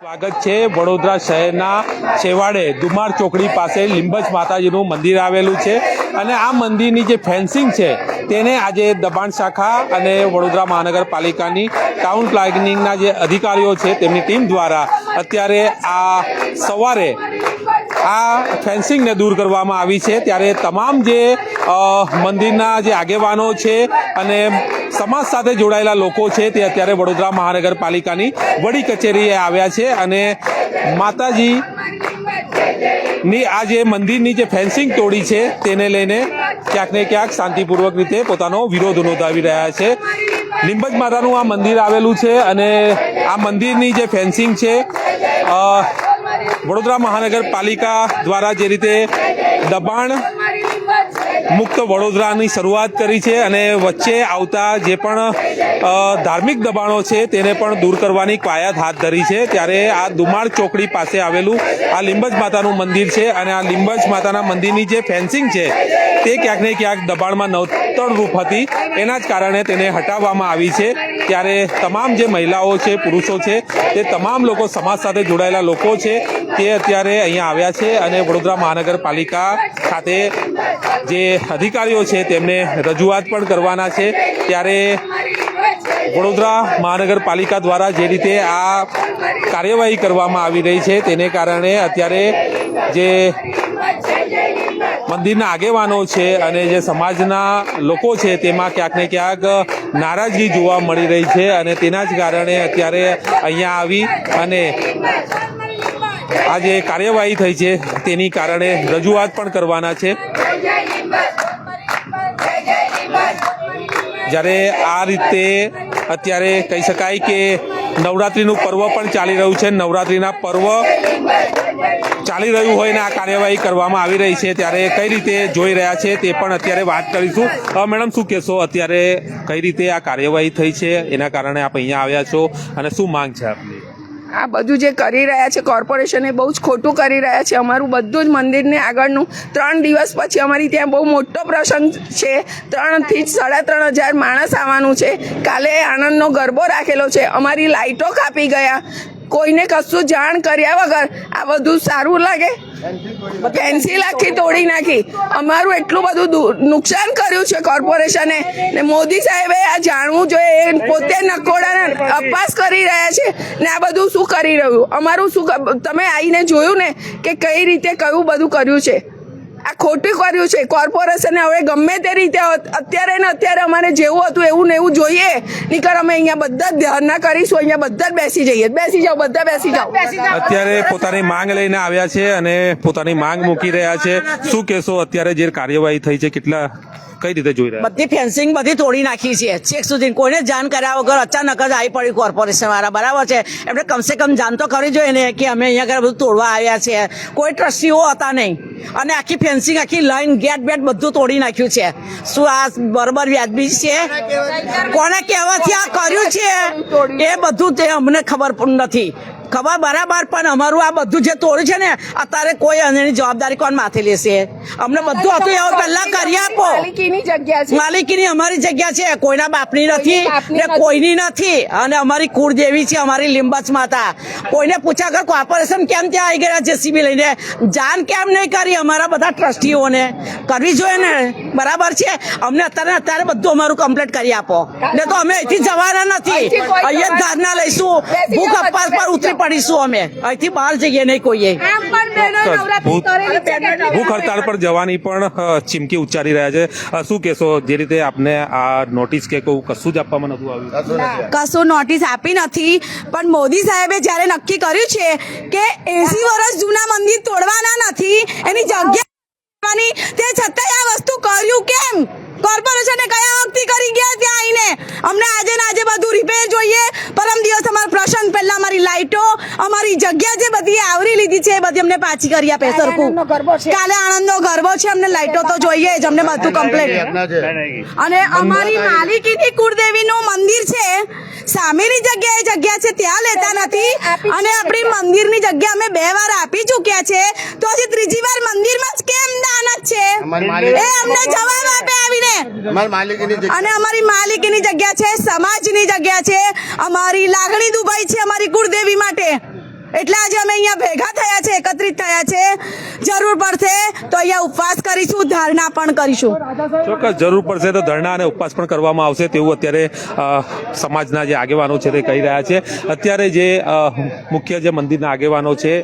સ્વાગત છે વડોદરા શહેરના છેવાડે દુમાર ચોકડી પાસે લીંબજ માતાજીનું મંદિર આવેલું છે. અને આ મંદિરની જે ફેન્સિંગ છે, તેને આજે દબાણ શાખા અને વડોદરા મહાનગરપાલિકાની ટાઉન પ્લાનિંગના જે અધિકારીઓ છે, તેમની ટીમ દ્વારા અત્યારે આ સવારે આ ફેન્સિંગને દૂર કરવામાં આવી છે. ત્યારે તમામ જે મંદિરના જે આગેવાનો છે અને સમાજ સાથે જોડાયેલા લોકો છે તે અત્યારે વડોદરા મહાનગરપાલિકાની વડી કચેરીએ આવ્યા છે અને માતાજી ની આ જે મંદિરની જે ફેન્સિંગ તોડી છે તેને લઈને ક્યાંક ને ક્યાંક શાંતિપૂર્વક રીતે પોતાનો વિરોધ નોંધાવી રહ્યા છે. લીંબજ માતાનું આ મંદિર આવેલું છે અને આ મંદિરની જે ફેન્સિંગ છે વડોદરા મહાનગરપાલિકા દ્વારા જે રીતે દબાણ મુક્ત વડોદરાની શરૂઆત કરી છે અને વચ્ચે આવતા જે પણ ધાર્મિક દબાણો છે તેને પણ દૂર કરવાની કવાયત હાથ ધરી છે. ત્યારે આ દુમાળ ચોકડી પાસે આવેલું આ લીંબજ માતાનું મંદિર છે અને આ લીંબજ માતાના મંદિરની જે ફેન્સિંગ છે તે ક્યાંક ને ક્યાંક દબાણમાં નવતર રૂપ હતી. એના જ કારણે તેને હટાવવામાં આવી છે. ત્યારે તમામ જે મહિલાઓ છે, પુરુષો છે, તે તમામ લોકો સમાજ સાથે જોડાયેલા લોકો છે, તે અત્યારે અહીંયા આવ્યા છે અને વડોદરા મહાનગરપાલિકા ખાતે જે અધિકારીઓ છે, તેમને રજૂઆત પણ કરવાના છે. ત્યારે વડોદરા મહાનગરપાલિકા દ્વારા જે રીતે આ કાર્યવાહી કરવામાં આવી રહી છે, તેને કારણે અત્યારે જે મંદિરના આગેવાનો છે અને જે સમાજના લોકો છે, તેમાં ક્યાંક ને ક્યાંક નારાજગી જોવા મળી રહી છે અને તેના જ કારણે અત્યારે અહીંયા આવી અને આ જે કાર્યવાહી થઈ છે, તેની કારણે રજૂઆત પણ કરવાના છે. જ્યારે આ રીતે અત્યારે કહી શકાય કે નવરાત્રિનું પર્વ પણ ચાલી રહ્યું છે. નવરાત્રિના પર્વ ચાલી રહ્યું હોય ને આ કાર્યવાહી કરવામાં આવી રહી છે, ત્યારે કઈ રીતે જોઈ રહ્યા છે તે પણ અત્યારે વાત કરીશું. મેડમ, શું કહેશો? અત્યારે કઈ રીતે આ કાર્યવાહી થઈ છે? એના કારણે આપ અહીંયા આવ્યા છો અને શું માંગ છે આપની? આ બધું જે કરી રહ્યા છે કોર્પોરેશન એ બહુ જ ખોટું કરી રહ્યા છે. અમારું બધું જ મંદિરને આગળનું ત્રણ દિવસ પછી અમારી ત્યાં બહુ મોટો પ્રસંગ છે. ત્રણથી સાડા ત્રણ હજાર માણસ આવવાનું છે. કાલે આનંદનો ગરબો રાખેલો છે. અમારી લાઇટો કાપી ગયા. કોઈને કશું જાણ કર્યા વગર આ બધું સારું લાગે. પેન્સિલ આખી તોડી નાખી. અમારું એટલું બધું નુકસાન કર્યું છે કોર્પોરેશને. ને મોદી સાહેબે આ જાણવું જોઈએ, એ પોતે નકોડાને અપવાસ કરી રહ્યા છે. ને આ બધું શું કરી રહ્યું? અમારું શું તમે આવીને જોયું ને કે કઈ રીતે કયું બધું કર્યું છે? આ ખોટું કર્યું છે. કોર્પોરેશને હવે ગમે તે રીતે અત્યારે ને અત્યારે અમારે જેવું હતું એવું ને એવું જોઈએ. નીકળ અમે અહીંયા બધા જ ધ્યાન કરીશું અહીંયા બધા જ બેસી જઈએ. બેસી જાઓ બધા બેસી જાઓ. અત્યારે પોતાની માંગ લઈને આવ્યા છે અને પોતાની માંગ મૂકી રહ્યા છે. શું કહેશો? અત્યારે જે કાર્યવાહી થઈ છે કેટલા કઈ રીતે જોઈ રહ્યા બધી ફેન્સિંગ બધી તોડી નાખી છે. છેક સુધી કોઈને જાણ કર્યા વગર અચાનક જ આવી પડી કોર્પોરેશન વાળા. બરાબર છે? એમને કમસે કમ જાણ તો કરી જોઈએ ને કે અમે અહીંયા આગળ બધું તોડવા આવ્યા છે કોઈ ટ્રસ્ટીઓ હતા નહીં. અને આખી ફેન્સિંગ આખી લાઈન ગેટ બેટ બધું તોડી નાખ્યું છે. શું આ બરોબર વ્યાજબી છે? કોને કહેવાથી આ કર્યું છે? એ બધું તે અમને ખબર પણ નથી. ખબર? બરાબર પણ અમારું આ બધું જે તોડ્યું છે ને અત્યારે કોઈ એની જવાબદારી કોણ માથે લેશે? અમને બધું હતું એવું પહેલા કરી આપો. માલિકીની જગ્યા છે. માલિકીની અમારી જગ્યા છે કોઈના બાપની નથી ને કોઈની નથી. અને અમારી કુળદેવી છે અમારી લીંબચ માતા. કોઈને પૂછ્યા કર કોર્પોરેશન કેમ ત્યાં આવી ગયા જેસીબી લઈને? જાણ કેમ નહીં કરી અમારા બધા ટ્રસ્ટીઓને? કરવી જોઈએ ને? બરાબર છે? અમને અત્યારે અત્યારે બધું અમારું કમ્પ્લીટ કરી આપો. ને તો અમે અહીંથી જવાના નથી. અહીંયા જ જવાના લઈશું. ભૂખ જાઓ. પર ઉતરી પડીશું અમે. અહીંથી બહાર જઈએ નહીં કોઈએ. ભૂખ હડતાળ પર જવાની પણ ચીમકી ઉચ્ચારી રહ્યા છે. શું કહેશો? જે રીતે આપને આ નોટિસ કે કોઈ કશું જ આપવામાં નતું આવ્યું. કશું નોટિસ આપી નથી પણ મોદી સાહેબે જ્યારે નક્કી કર્યું છે કે એસી વર્ષ જૂના મંદિર તોડવાના નથી એની જગ્યા કરવાની, તે છતાંય આ વસ્તુ કર્યું કેમ? કોર્પોરેશને કયા વખતે કરી ગયા ત્યાં આવીને? અમને આજે ને આજે બધું રિપેર જોઈએ પ્રસંગ પહેલા અમારી લાઈટો અમારી જગ્યા જે બધી આવરી લીધી છે એ બધી અમને પાછી કરી આપે સરખું. કાલે ગરબો નો ગરબો છે અમને લાઈટો તો જોઈએ જ અમને બધું કમ્પ્લીટ અને અમારી માલિકીની કુળદેવીનું મંદિર છે સામેની જગ્યાએ જગ્યા છે ત્યાં લેતા નથી. અને આપણી મંદિરની જગ્યા અમે બે વાર આપી ચૂક્યા છે તો હજી ત્રીજી વાર મંદિરમાં જ કેમ દાન જ છે? એ અમને જવાબ આપે આવીને. અમારી માલિકીની જગ્યા અને અમારી માલિકીની જગ્યા છે સમાજની જગ્યા છે અમારી લાગણી દુભાઈ છે અમારી કુળદેવી માટે. એટલે આજે અમે અહીંયા ભેગા થયા છે, એકત્રિત થયા છે. જરૂર પડશે તો અહીંયા ઉપવાસ કરીશું, ધારણા પણ કરીશું. ચોક્કસ જરૂર પડશે તો ધરણા અને ઉપવાસ પણ કરવામાં આવશે તેવું અત્યારે સમાજના જે આગેવાનો છે તે કહી રહ્યા છે. અત્યારે જે મુખ્ય જે મંદિરના આગેવાનો છે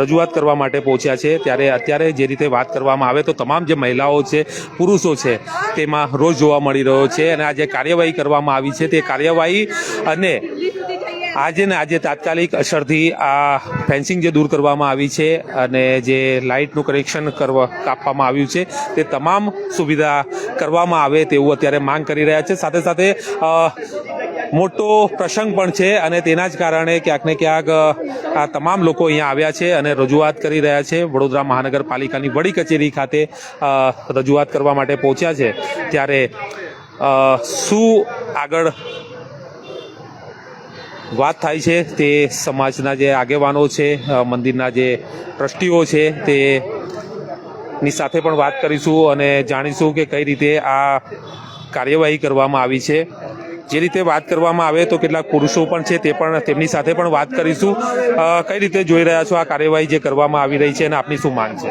રજૂઆત કરવા માટે પહોંચ્યા છે, ત્યારે અત્યારે જે રીતે વાત કરવામાં આવે તો તમામ જે મહિલાઓ છે, પુરુષો છે, તેમાં રોજ જોવા મળી રહ્યો છે અને આ જે કાર્યવાહી કરવામાં આવી છે તે કાર્યવાહી અને આજે ને આજે તાત્કાલિક અસરથી આ ફેન્સિંગ જે દૂર કરવામાં આવી છે અને જે લાઇટનું કનેક્શન કરવા કાપવામાં આવ્યું છે, તે તમામ સુવિધા કરવામાં આવે તેવું અત્યારે માંગ કરી રહ્યા છે. સાથે સાથે મોટો પ્રસંગ પણ છે અને તેના જ કારણે ક્યાંક ને ક્યાંક આ તમામ લોકો અહીંયા આવ્યા છે અને રજૂઆત કરી રહ્યા છે. વડોદરા મહાનગરપાલિકાની વડી કચેરી ખાતે રજૂઆત કરવા માટે પહોંચ્યા છે. ત્યારે શું આગળ વાત થાય છે તે સમાજના જે આગેવાનો છે મંદિરના જે ટ્રસ્ટીઓ છે તે ની સાથે પણ વાત કરીશું અને જાણીશું કે કઈ રીતે આ કાર્યવાહી કરવામાં આવી છે. જે રીતે વાત કરવામાં આવે તો કેટલાક પુરુષો પણ છે તે પણ તેમની સાથે પણ વાત કરીશું. કઈ રીતે જોઈ રહ્યા છો આ કાર્યવાહી જે કરવામાં આવી રહી છે અને આપની શું માંગ છે?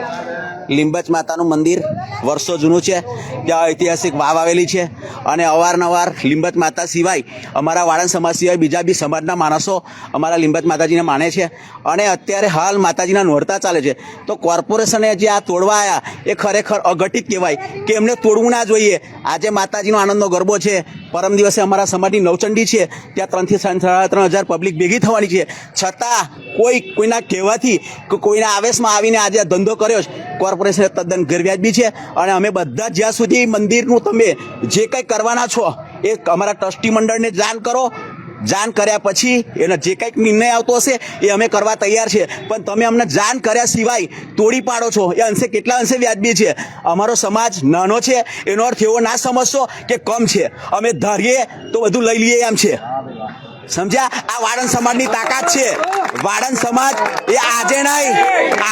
લીંબચ માતાનું મંદિર વર્ષો જૂનું છે, ત્યાં ઐતિહાસિક વાવ આવેલી છે અને અવારનવાર લીંબત માતા સિવાય અમારા વાળંદ સમાજ સિવાય બીજા બી સમાજના માણસો અમારા લીંબત માતાજીને માને છે અને અત્યારે હાલ માતાજીના નોરતા ચાલે છે. તો કોર્પોરેશને જે આ તોડવા આવ્યા એ ખરેખર અઘટિત કહેવાય કે એમને તોડવું ના જોઈએ. આજે માતાજીનો આનંદનો ગરબો છે, પરમ દિવસે અમારા સમાજની નવચંડી છે, ત્યાં ત્રણથી સાડા ત્રણ હજાર પબ્લિક ભેગી થવાની છે. છતાં કોઈ કોઈના કહેવાથી કોઈના આવેશમાં આવીને આજે આ ધંધો કર્યો છે કોર્પોરેશન તદ્દન ગેરવ્યાજબી છે અને અમે બધા જ્યાં સુધી મંદિરનું તમે જે કંઈ કરવાના છો, એ અમારા ટ્રસ્ટી મંડળને જાણ કરો. જાણ કર્યા પછી એનો જે કંઈક નિર્ણય આવતો હશે, એ અમે કરવા તૈયાર છે. પણ તમે અમને જાણ કર્યા સિવાય તોડી પાડો છો. એ અંશે કેટલા અંશે વ્યાજબી છે? અમારો સમાજ નાનો છે. એનો અર્થ એવો ના સમજશો કે કમ છે. અમે ધારીએ તો બધું લઈ લઈએ એમ છે. સમજ્યા? આ વાળંદ સમાજની તાકાત છે. વાળંદ સમાજ એ આજે નહીં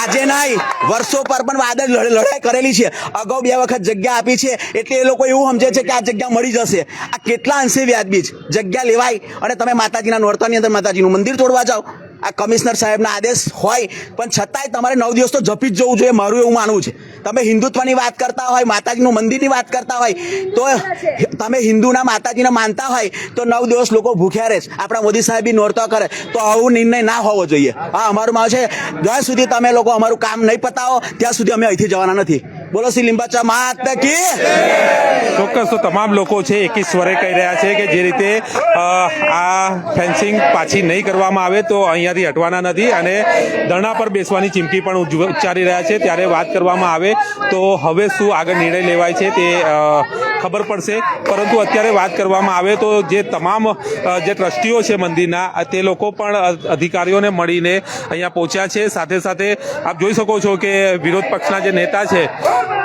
આજે નહીં. વર્ષો પર પણ વાદળ લડ- લડાઈ કરેલી છે. અગાઉ બે વખત જગ્યા આપી છે. એટલે એ લોકો એવું સમજે છે કે આ જગ્યા મળી જશે. આ કેટલા અંશે વ્યાજબી જગ્યા લેવાય. અને તમે માતાજીના નોરતાની અંદર માતાજીનું મંદિર તોડવા જાઓ. આ કમિશનર સાહેબના આદેશ હોય. પણ છતાંય તમારે નવ દિવસ તો જપી જ જવું જોઈએ. મારું એવું માનવું છે. તમે હિન્દુત્વની વાત કરતા હોય, માતાજીનું મંદિરની વાત કરતા હોય, તો તમે હિન્દુના માતાજીને માનતા હોય, તો નવ દિવસ લોકો ભૂખ્યા રહે છે. આપણા મોદી સાહેબ નોરતો કરે. તો આવું નિર્ણય ના હોવો જોઈએ. હા, અમારું માવ છે. જ્યાં સુધી તમે લોકો અમારું કામ નહીં પતાવો, ત્યાં સુધી અમે અહીંથી જવાના નથી. બોલો શ્રી લીંબાચા માતા કી ચોક્કસ, તો તમામ લોકો છે, એકી સ્વરે કહી રહ્યા છે કે જે રીતે આ ફેન્સિંગ પાછી નહીં કરવામાં આવે તો અહીંયાથી હટવાના નથી અને ધરણા પર બેસવાની ચીમકી પણ ઉચ્ચારી રહ્યા છે. ત્યારે વાત કરવામાં આવે તો હવે શું આગળ નિર્ણય લેવાય છે તે ખબર પડશે. પરંતુ અત્યારે વાત કરવામાં આવે તો જે તમામ જે ટ્રસ્ટીઓ છે મંદિરના તે લોકો પણ અધિકારીઓને મળીને અહીંયા પહોંચ્યા છે. સાથે સાથે આપ જોઈ શકો છો કે વિરોધ પક્ષના જે નેતા છે,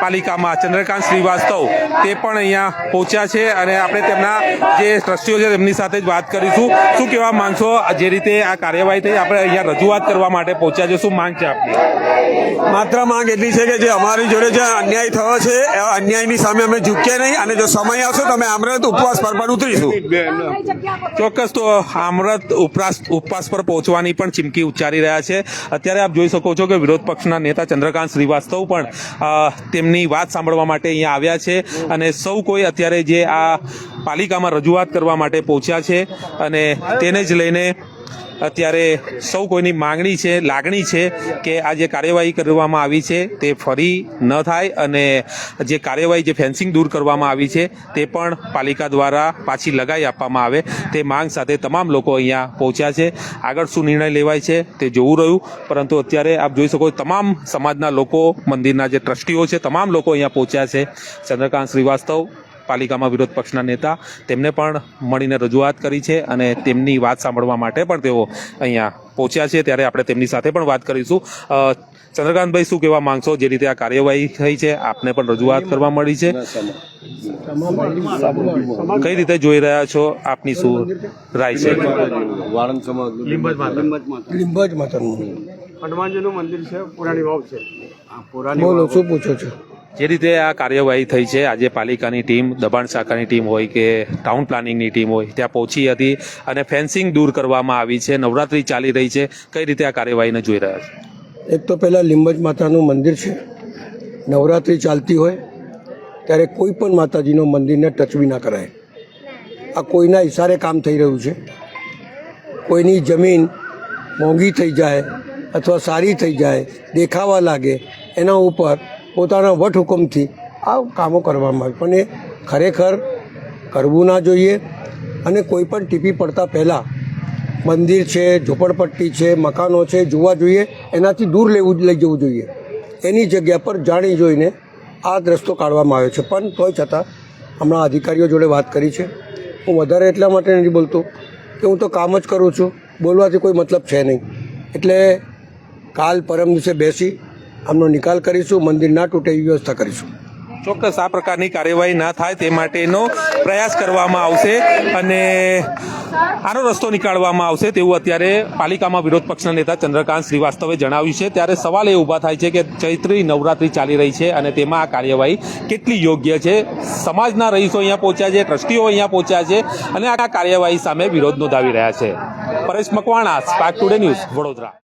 પાલિકામાં ચંદ્રકાંત શ્રીવાસ્તવ, તે પણ અહીંયા પહોંચ્યા છે અને આપણે તેમના જે ટ્રસ્ટીઓ છે તેમની સાથે જ વાત કરીશું. શું કહેવા માંગશો? જે રીતે આ કાર્યવાહી થઈ, આપણે અહીંયા રજૂઆત કરવા માટે પહોંચ્યા છે શું માંગ છે આપની? માત્ર માંગ એટલી છે કે જે અમારી જોડે જે અન્યાય થયો છે, એ અન્યાયની સામે અમે ઝૂકીએ નહીં. અને જો સમય આવશે તો અમે આમરત ઉપવાસ પર પણ ઉતરીશું. ચોક્કસ તો આમરત ઉપરાસ ઉપવાસ પર પહોંચવાની પણ ચીમકી ઉચ્ચારી રહ્યા છે. અત્યારે આપ જોઈ શકો છો કે વિરોધ પક્ષના નેતા ચંદ્રકાંત શ્રીવાસ્તવ પણ તેમની વાત સાંભળવા માટે અહીંયા આવ્યા છે અને સૌ કોઈ અત્યારે જે આ પાલિકામાં રજૂઆત કરવા માટે પહોંચ્યા છે અને તેને જ લઈને અત્યારે સૌ કોઈની માંગણી છે, લાગણી છે કે આ જે કાર્યવાહી કરવામાં આવી છે તે ફરી ન થાય અને જે કાર્યવાહી, જે ફેન્સિંગ દૂર કરવામાં આવી છે તે પણ પાલિકા દ્વારા પાછી લગાવી આપવામાં આવે. તે માંગ સાથે તમામ લોકો અહીંયા પહોંચ્યા છે. આગળ શું નિર્ણય લેવાય છે તે જોવું રહ્યું, પરંતુ અત્યારે આપ જોઈ શકો તમામ સમાજના લોકો, મંદિરના જે ટ્રસ્ટીઓ છે, તમામ લોકો અહીંયા પહોંચ્યા છે. ચંદ્રકાંત શ્રીવાસ્તવ પાલિકામાં વિરોધ પક્ષના નેતા તેમને પણ મળીને રજૂઆત કરી છે અને તેમની વાત સાંભળવા માટે પણ તેઓ અહીંયા પહોંચ્યા છે. ત્યારે આપણે તેમની સાથે પણ વાત કરીશું. ચંદ્રકાંતભાઈ શું કહેવા માંગશો? જે રીતે આ કાર્યવાહી થઈ છે આપને પણ રજૂઆત કરવા મળી છે. કઈ રીતે જોઈ રહ્યા છો આપની શું રાય છે? હનુમાનજીનું મંદિર છે પુરાણી વાવ છે. બોલો શું પૂછો છો? જે રીતે આ કાર્યવાહી થઈ છે, આજે પાલિકાની ટીમ, દબાણ શાખાની ટીમ હોય કે ટાઉન પ્લાનિંગની ટીમ હોય, ત્યાં પહોંચી હતી અને ફેન્સિંગ દૂર કરવામાં આવી છે, નવરાત્રી ચાલી રહી છે. કઈ રીતે આ કાર્યવાહીને જોઈ રહ્યા છે? એક તો પહેલાં લીંબજ માતાનું મંદિર છે. નવરાત્રિ ચાલતી હોય, ત્યારે કોઈ પણ માતાજીનું મંદિરને ટચવી ના કરાય. આ કોઈના ઇશારે કામ થઈ રહ્યું છે. કોઈની જમીન મોંઘી થઈ જાય અથવા સારી થઈ જાય, દેખાવા લાગે, એના ઉપર પોતાના વટહુકમથી આ કામો કરવામાં આવે. પણ એ ખરેખર કરવું ના જોઈએ અને કોઈ પણ ટીપી પડતા પહેલાં મંદિર છે, ઝોપડપટ્ટી છે, મકાનો છે, જોવા જોઈએ, એનાથી દૂર લેવું, લઈ જવું જોઈએ. એની જગ્યા પર જાણી જોઈને આ રસ્તો કાઢવામાં આવ્યો છે. પણ તોય છતાં હમણાં અધિકારીઓ જોડે વાત કરી છે. હું વધારે એટલા માટે નથી બોલતો કે હું તો કામ જ કરું છું. બોલવાથી કોઈ મતલબ છે નહીં. એટલે કાલ પરમ દિવસે બેસી આમનો નિકાલ કરીશું, મંદિર ના તૂટે એવી વ્યવસ્થા કરીશું. ચોક્કસ આ પ્રકારની કાર્યવાહી ના થાય તે માટેનો પ્રયાસ કરવામાં આવશે અને આનો રસ્તો નીકાળવામાં આવશે તેવું અત્યારે પાલિકામાં વિરોધ પક્ષના નેતા ચંદ્રકાંત શ્રીવાસ્તવે જણાવ્યું છે. ત્યારે સવાલ એ ઊભા થાય છે કે ચૈત્રી નવરાત્રી ચાલી રહી છે અને તેમાં આ કાર્યવાહી કેટલી યોગ્ય છે? સમાજના રહીશો અહીંયા પહોંચ્યા છે, ટ્રસ્ટીઓ અહીંયા પહોંચ્યા છે અને આ કાર્યવાહી સામે વિરોધ નોંધાવી રહ્યા છે. Paresh Makwana Spark Today News Vadodara.